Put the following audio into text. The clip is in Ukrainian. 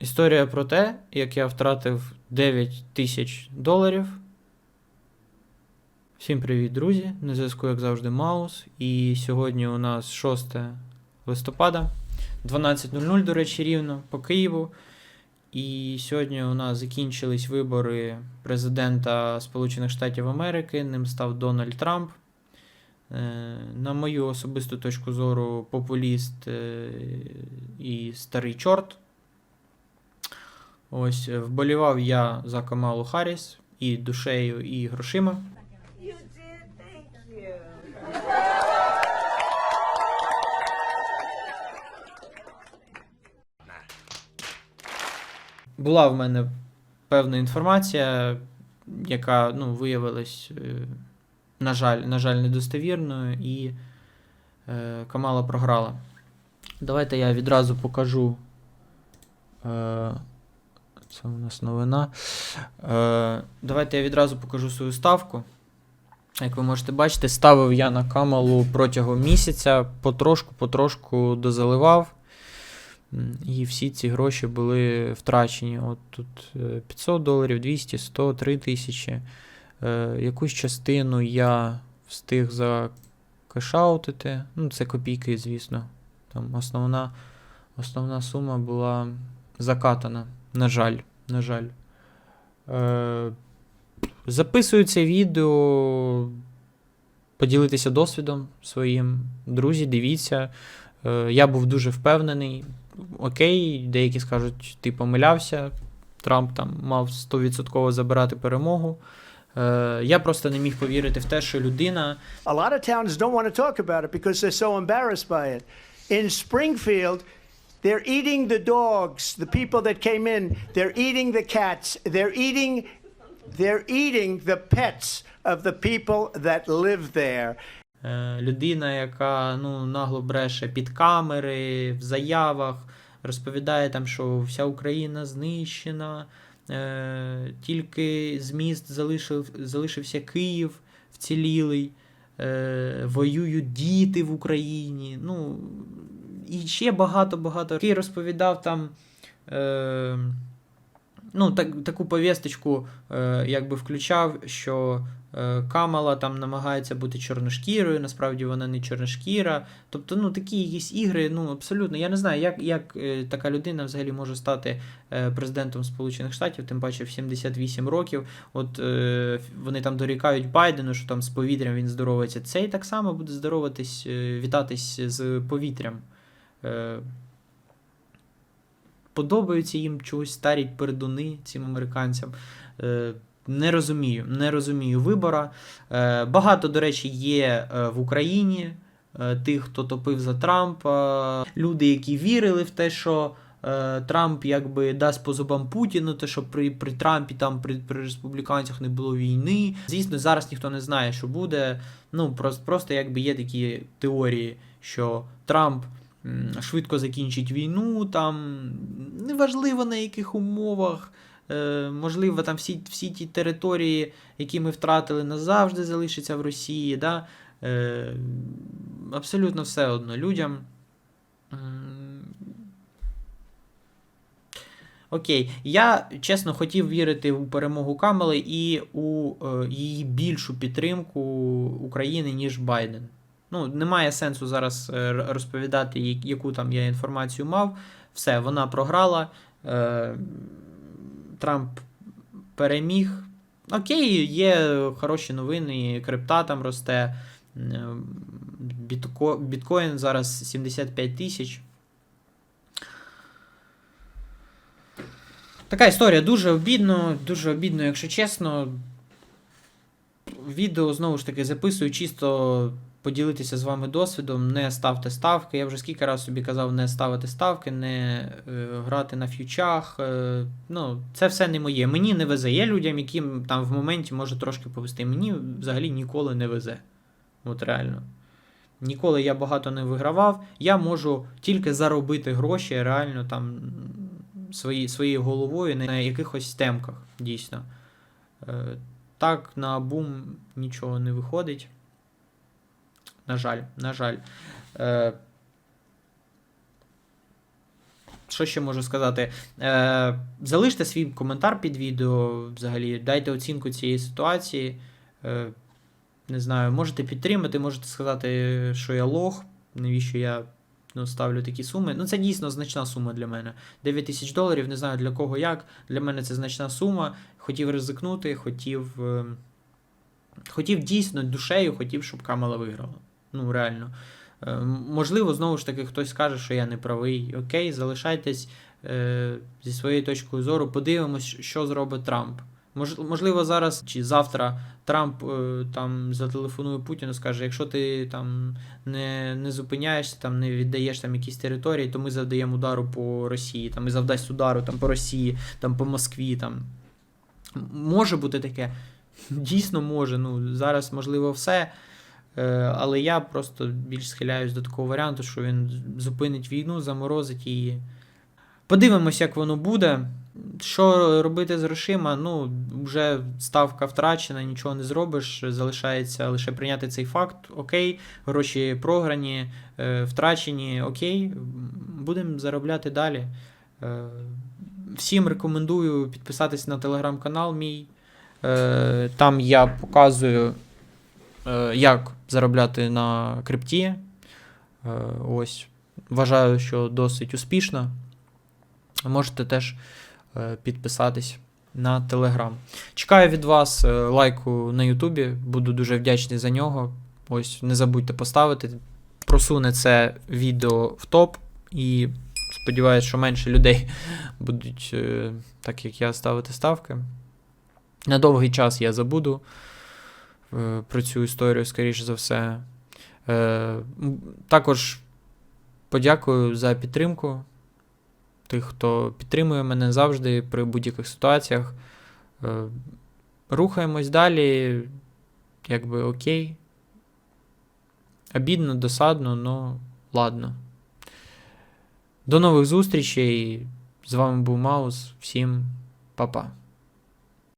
Історія про те, як я втратив 9 тисяч доларів. Всім привіт, друзі! На зв'язку, як завжди, Маус. І сьогодні у нас 6 листопада, 12.00, до речі, рівно по Києву. І сьогодні у нас закінчились вибори президента Сполучених Штатів Америки. Ним став Дональд Трамп. Е, На мою особисту точку зору, популіст е, і старий чорт. Ось е, вболівав я за Камалу Харріс і душею, і грошима. Була в мене певна інформація, яка ну, виявилась, е, на жаль, на жаль, недостовірною, і е, Камала програла. Давайте я відразу покажу. Е, це у нас новина. Е, давайте я відразу покажу свою ставку. Як ви можете бачити, ставив я на камалу протягом місяця, потрошку, потрошку дозаливав. І всі ці гроші були втрачені. От тут е, 500 доларів, 200, 100, 3 тисячі. Е, Якусь частину я встиг закешаутити. Ну, це копійки, звісно. Там основна, основна сума була закатана. На жаль, на жаль. Е, записую це відео, поділитися досвідом своїм. Друзі, дивіться. Е, я був дуже впевнений. Окей, деякі скажуть, ти помилявся. Трамп там мав 100% забирати перемогу. Е, я просто не міг повірити в те, що людина. A lot of towns don't want to talk about it because they're so embarrassed by it. In Springfield, they're eating the dogs, the people that came in, they're eating the cats, they're eating they're eating the pets of the people that live there. Е, людина, яка ну, нагло бреше під камери, в заявах, розповідає там, що вся Україна знищена, е, тільки з міст залишив, залишився Київ вцілілий, е, воюють діти в Україні. Ну, і ще багато-багато. Який розповідав там. Е, ну, так, таку повісточку е, якби включав, що е, Камала там намагається бути чорношкірою, насправді вона не чорношкіра. Тобто, ну, такі якісь ігри, ну, абсолютно. Я не знаю, як, як е, така людина взагалі може стати е, президентом Сполучених Штатів, тим паче в 78 років. От е, вони там дорікають Байдену, що там з повітрям він здоровається. Цей так само буде здороватись, е, вітатись з повітрям. Е, подобаються їм чогось старі пердуни цим американцям. Е, не розумію, не розумію вибора. Е, багато, до речі, є е, в Україні е, тих, хто топив за Трампа. Люди, які вірили в те, що е, Трамп якби дасть по зубам Путіну, те, що при, при Трампі, там при, при республіканцях не було війни. Звісно, зараз ніхто не знає, що буде. Ну, просто, просто якби є такі теорії, що Трамп швидко закінчить війну, там неважливо на яких умовах. Е, можливо, там всі, всі ті території, які ми втратили, назавжди залишаться в Росії. Да? Е, абсолютно все одно людям. Окей, я чесно хотів вірити у перемогу Камали і у е, її більшу підтримку України, ніж Байден. Ну, немає сенсу зараз е, розповідати, яку там я інформацію мав. Все, вона програла. Е, Трамп переміг. Окей, є хороші новини, крипта там росте. Бітко, біткоін зараз 75 тисяч. Така історія дуже обідно, дуже обідно, якщо чесно. Відео знову ж таки записую чисто поділитися з вами досвідом. Не ставте ставки. Я вже скільки разів собі казав, не ставити ставки, не е, грати на ф'ючах. Е, ну, це все не моє. Мені не везе. Є людям, яким там в моменті може трошки повести. Мені взагалі ніколи не везе. От реально. Ніколи я багато не вигравав. Я можу тільки заробити гроші реально там свої, своєю головою на якихось темках, дійсно. Е, так, на бум нічого не виходить. На жаль, на жаль. Е, що ще можу сказати? Е, залиште свій коментар під відео, взагалі, дайте оцінку цієї ситуації. Е, не знаю, можете підтримати, можете сказати, що я лох, навіщо я ну, ставлю такі суми. Ну, це дійсно значна сума для мене. 9 тисяч доларів, не знаю для кого як. Для мене це значна сума. Хотів ризикнути, хотів. Е, хотів дійсно душею, хотів, щоб Камала виграла. Ну, реально. Е, можливо, знову ж таки, хтось скаже, що я не правий. Окей, залишайтесь е, зі своєю точкою зору, подивимось, що зробить Трамп. Можливо, зараз чи завтра Трамп е, там зателефонує Путіну, скаже, якщо ти там не, не зупиняєшся, там не віддаєш там якісь території, то ми завдаємо удару по Росії, там і завдасть удару там по Росії, там по Москві. Там. Може бути таке. Дійсно може. Ну, зараз можливо все. Е, Але я просто більш схиляюсь до такого варіанту, що він зупинить війну, заморозить її. Подивимось, як воно буде. Що робити з грошима? Ну, вже ставка втрачена, нічого не зробиш. Залишається лише прийняти цей факт. Окей, гроші програні, е, втрачені, окей, будемо заробляти далі. Е, Всім рекомендую підписатись на телеграм-канал мій. Там я показую, як заробляти на крипті. Е, Ось. Вважаю, що досить успішно. Можете теж е, підписатись на Телеграм. Чекаю від вас е, лайку на Ютубі, буду дуже вдячний за нього. Ось не забудьте поставити. Просуне це відео в топ і сподіваюся, що менше людей будуть, е, так як я, ставити ставки. На довгий час я забуду е, про цю історію, скоріше за все. Е, також подякую за підтримку тих, хто підтримує мене завжди при будь-яких ситуаціях. Е, Рухаємось далі, якби окей. Обідно, досадно, ну ладно. До нових зустрічей. З вами був Маус. Всім па-па.